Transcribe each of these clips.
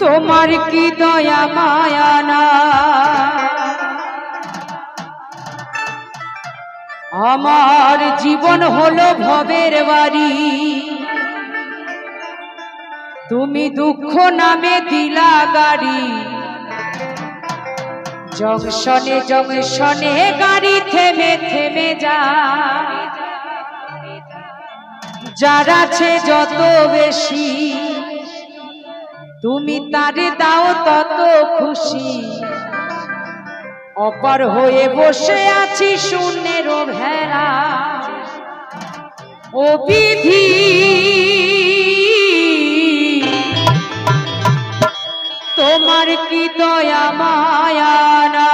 তোমার কি দয়া, মায়া না? আমার জীবন হলো ভবের বাড়ি। তুমি দুঃখ নামে দিলা গাড়ি। জংশনে জংশনে গাড়ি থেমে থেমে যা। যার আছে যত বেশি, তুমি তারে দাও তত খুশি। অপার হয়ে বসে আছি শূন্যের ভেড়া ও বিধি তোমার কি দয়া মায়া না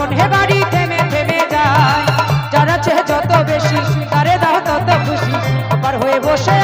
যখন হে বাড়ি থেমে থেমে যায়। যারা চেয়ে যত বেশি, তারে দাও তত খুশি। আবার হয়ে বসে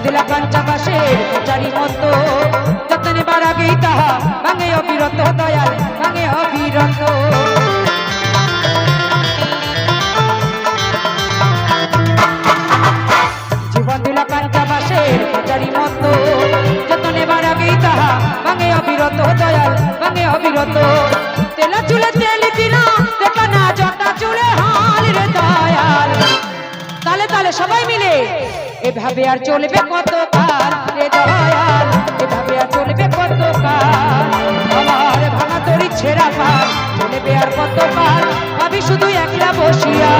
জীবন দিলা পঞ্চবাসের চারি মতো যতনে বার তাহা ভাঙে অবিরত দয়াল, ভাঙে অবিরত। জীবন দিলা পঞ্চবাসের চারি মতো যতনে বার আগেই তাহা ভাঙে অবিরত দয়াল, ভাঙে অবিরত। তেলা চুলে তেল দিলা দেখা না জটা চুলে হাল রে দয়াল। তালে তালে সবাই মিলে এভাবে আর চলবে কত কাল রে দয়াল? এভাবে আর চলবে কত কাল আমার ভাঙা তরি ছেঁড়া পাল, চলবে আর কত কাল আমি শুধু একলা বসিয়া